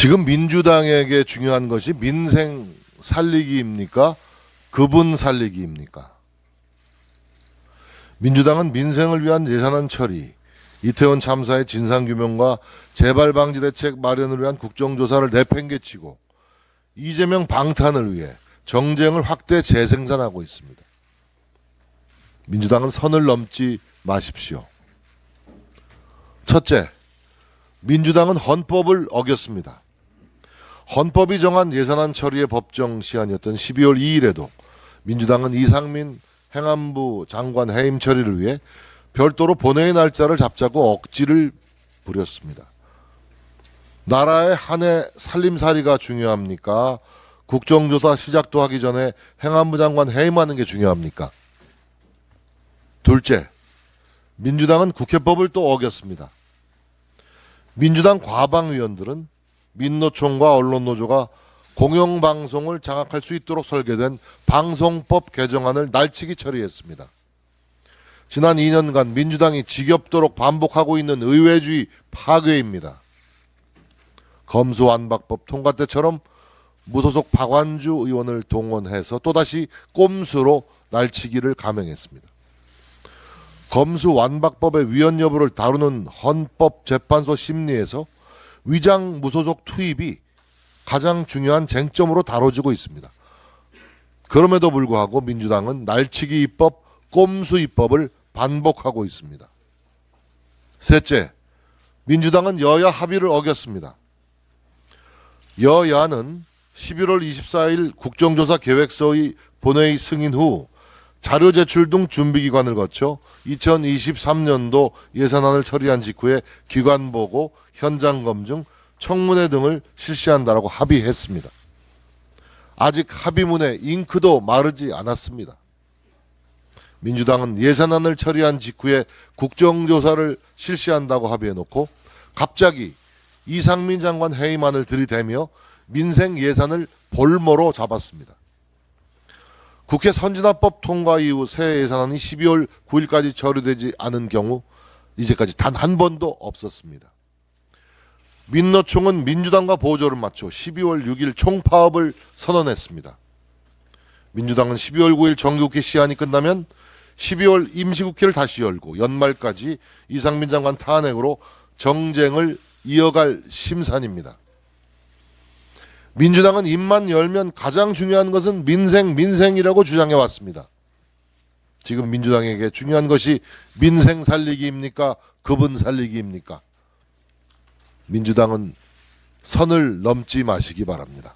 지금 민주당에게 중요한 것이 민생 살리기입니까? 그분 살리기입니까? 민주당은 민생을 위한 예산안 처리, 이태원 참사의 진상규명과 재발방지 대책 마련을 위한 국정조사를 내팽개치고 이재명 방탄을 위해 정쟁을 확대 재생산하고 있습니다. 민주당은 선을 넘지 마십시오. 첫째, 민주당은 헌법을 어겼습니다. 헌법이 정한 예산안 처리의 법정 시한이었던 12월 2일에도 민주당은 이상민 행안부 장관 해임 처리를 위해 별도로 본회의 날짜를 잡자고 억지를 부렸습니다. 나라의 한 해 살림살이가 중요합니까? 국정조사 시작도 하기 전에 행안부 장관 해임하는 게 중요합니까? 둘째, 민주당은 국회법을 또 어겼습니다. 민주당 과방위원들은 민노총과 언론노조가 공영방송을 장악할 수 있도록 설계된 방송법 개정안을 날치기 처리했습니다. 지난 2년간 민주당이 지겹도록 반복하고 있는 의회주의 파괴입니다. 검수완박법 통과 때처럼 무소속 박완주 의원을 동원해서 또다시 꼼수로 날치기를 감행했습니다. 검수완박법의 위헌 여부를 다루는 헌법재판소 심리에서 위장 무소속 투입이 가장 중요한 쟁점으로 다뤄지고 있습니다. 그럼에도 불구하고 민주당은 날치기 입법, 꼼수 입법을 반복하고 있습니다. 셋째, 민주당은 여야 합의를 어겼습니다. 여야는 11월 24일 국정조사 계획서의 본회의 승인 후 자료 제출 등 준비기관을 거쳐 2023년도 예산안을 처리한 직후에 기관 보고, 현장 검증, 청문회 등을 실시한다라고 합의했습니다. 아직 합의문에 잉크도 마르지 않았습니다. 민주당은 예산안을 처리한 직후에 국정조사를 실시한다고 합의해놓고 갑자기 이상민 장관 해임안을 들이대며 민생 예산을 볼모로 잡았습니다. 국회 선진화법 통과 이후 새 예산안이 12월 9일까지 처리되지 않은 경우 이제까지 단 한 번도 없었습니다. 민노총은 민주당과 보조를 맞춰 12월 6일 총파업을 선언했습니다. 민주당은 12월 9일 정기국회 시한이 끝나면 12월 임시국회를 다시 열고 연말까지 이상민 장관 탄핵으로 정쟁을 이어갈 심산입니다. 민주당은 입만 열면 가장 중요한 것은 민생, 민생이라고 주장해 왔습니다. 지금 민주당에게 중요한 것이 민생 살리기입니까? 그분 살리기입니까? 민주당은 선을 넘지 마시기 바랍니다.